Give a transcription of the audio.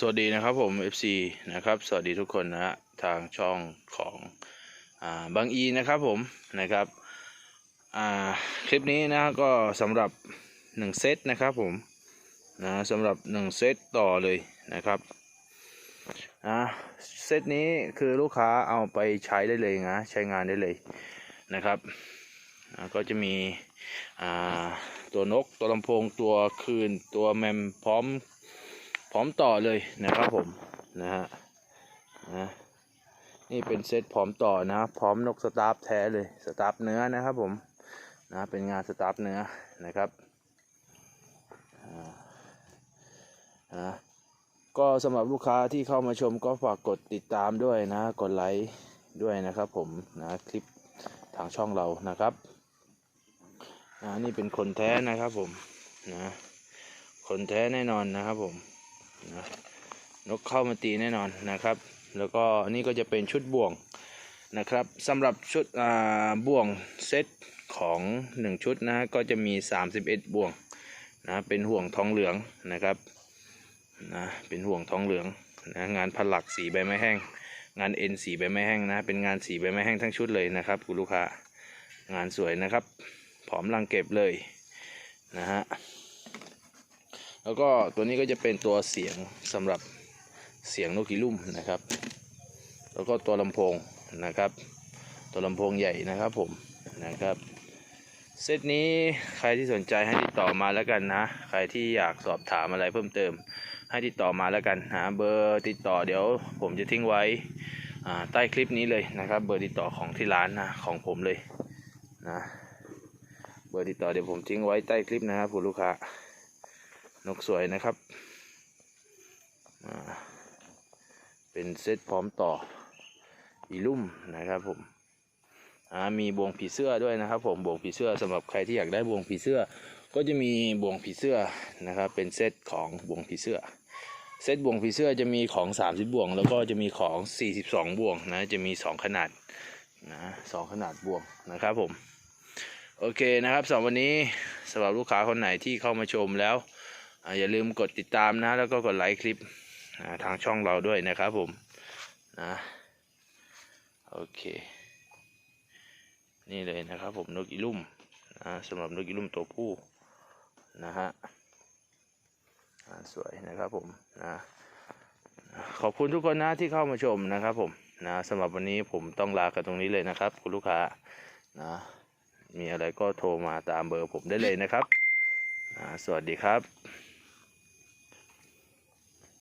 สวัสดีนะครับผม FC นะครับ สวัสดีทุกคนนะฮะทางช่องของอ่าบางอีนะครับผมนะครับอ่าคลิปนี้นะก็สำหรับ 1 เซตนะครับผมนะสำหรับ 1 เซตต่อเลยนะครับนะเซตนี้คือลูกค้าเอาไปใช้ได้เลยนะใช้งานได้เลยนะครับก็จะมีตัวนกตัวลำโพงตัวคืนตัวแมมพร้อม ร้อมต่อเลยนะครับผมนะฮะนะนี่เป็นเซตพร้อมต่อนะพร้อมนกสตาร์ฟแท้เลยสตาร์ฟเนื้อนะครับผมนะเป็นงานสตาร์ฟเนื้อนะครับนะก็สำหรับลูกค้าที่เข้ามาชมก็ฝากกดติดตามด้วยนะกดไลค์ด้วยนะครับผมนะคลิปทางช่องเรานะครับนะนี่เป็นคนแท้นะครับผมนะคนแท้แน่นอนนะครับผม นะนกเข้ามาตีแน่นอนนะครับ แล้วก็นนี้ก็จะเป็นชุดบ่วงนะครับสำหรับชุดบ่วงเซตของ 1 ชุดนะก็จะมี 31 บ่วงนะเป็นห่วงทองเหลืองนะครับนะเป็นห่วงทองเหลืองนะงานผลักสีใบไม้แห้ง งานเอ็นสีใบไม้แห้งนะเป็นงานสีใบไม้แห้งทั้งชุดเลยนะครับคุณลูกค้างานสวยนะครับ ผอมรังเก็บเลยนะฮะ แล้วก็ตัวนี้ก็จะเป็นตัวเสียงสำหรับเสียงนกอีลุ่มนะครับ แล้วก็ตัวลำโพงนะครับ ตัวลำโพงใหญ่นะครับผมนะครับเซตนี้ใครที่สนใจให้ติดต่อมาแล้วกันนะ ใครที่อยากสอบถามอะไรเพิ่มเติม ให้ติดต่อมาแล้วกันหาเบอร์ติดต่อเดี๋ยว ผมจะทิ้งไว้ใต้คลิปนี้เลยนะครับ เบอร์ติดต่อของที่ร้านนะของผมเลยนะเบอร์ติดต่อเดี๋ยวผมทิ้งไว้ใต้คลิปนะครับคุณลูกค้า นกสวยนะครับ เป็นเซตพร้อมต่ออีลุ่มนะครับผมมีบ่วงผีเสื้อด้วยนะครับ ผมบ่วงผีเสื้อสำหรับใครที่อยากได้บ่วงผีเสื้อ ก็จะมีบ่วงผีเสื้อนะครับ เป็นเซตของบ่วงผีเสื้อ เซตบ่วงผีเสื้อจะมีของ 30บ่วง แล้วก็จะมีของ 42บ่วงนะจะมี 2 ขนาดนะสองขนาดบ่วงนะครับผมโอเคนะครับสำหรับวันนี้สำหรับลูกค้าคนไหนที่เข้ามาชมแล้ว อย่าลืมกดติดตามนะ แล้วก็กดไลค์คลิปทางช่องเราด้วยนะครับผมนะโอเค นี่เลยนะครับผมนกอีลุ่มนะสำหรับนกอีลุ่มตัวผู้นะฮะสวยนะครับผมนะขอบคุณทุกคนนะที่เข้ามาชมนะครับผมนะสำหรับวันนี้ผมต้องลากันตรงนี้เลยนะครับ คุณลูกค้านะมีอะไรก็โทรมาตามเบอร์ผมได้เลยนะครับอ่าสวัสดีครับ